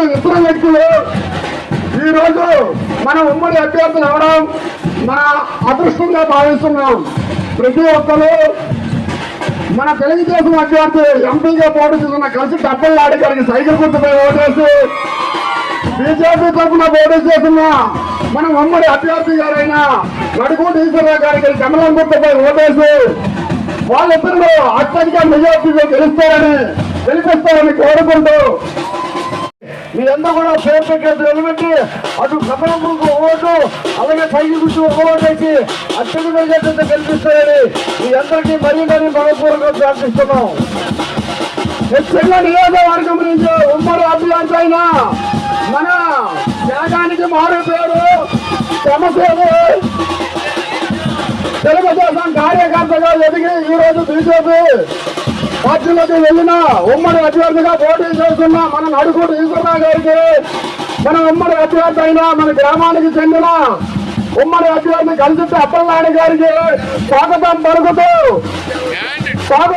చేసిన ఇతర వ్యక్తులు ఈరోజు మన ఉమ్మడి అభ్యర్థులు అవడం మన అదృష్టంగా భావిస్తున్నాం. ప్రతి ఒక్కరు మన తెలుగుదేశం అభ్యర్థి ఎంపీగా పోటీ చేస్తున్న కలిసి డబ్బులు గారికి సైకిల్ గుర్తుపై ఓటేసి బీజేపీ తరఫున పోటీ చేస్తున్న మన ఉమ్మడి అభ్యర్థి గారైన నడుకోటి ఈశ్వరరావు గారికి కమలం గుర్తుపై ఓటేసి వాళ్ళిద్దరు అత్యధిక మెజార్టీలో గెలుస్తారని గెలిపిస్తారని కోరుకుంటూ మీరందరూ కూడా పేరు పెట్టేది నిలబెట్టి అటు కమలంకు ఓటు అలాగే పైకి గుర్తు ఒక ఓటు వేసి అత్యధిక మెజార్టీతో గెలిపిస్తారని మీ అందరికీ మరీ మరీ మనపూర్వకంగా ప్రార్థిస్తున్నాం. ముఖ్యంగా నియోజకవర్గం నుంచి ఉమ్మడి అభ్యర్థి అయిన మన త్యాగానికి మారు పేరు శ్రమసేను తెలుగుదేశం కార్యకర్తగా ఎదిగి ఈరోజు బీజేపీ పార్టీలోకి వెళ్ళిన ఉమ్మడి అభ్యర్థిగా పోటీ చేస్తున్న మన నడుగుడు ఈశ్వరరావు గారికి మన ఉమ్మడి అభ్యర్థి అయిన మన గ్రామానికి చెందిన ఉమ్మడి అభ్యర్థి కలిసి అప్పలనాయుడు గారికి స్వాగతం పలుకుతూ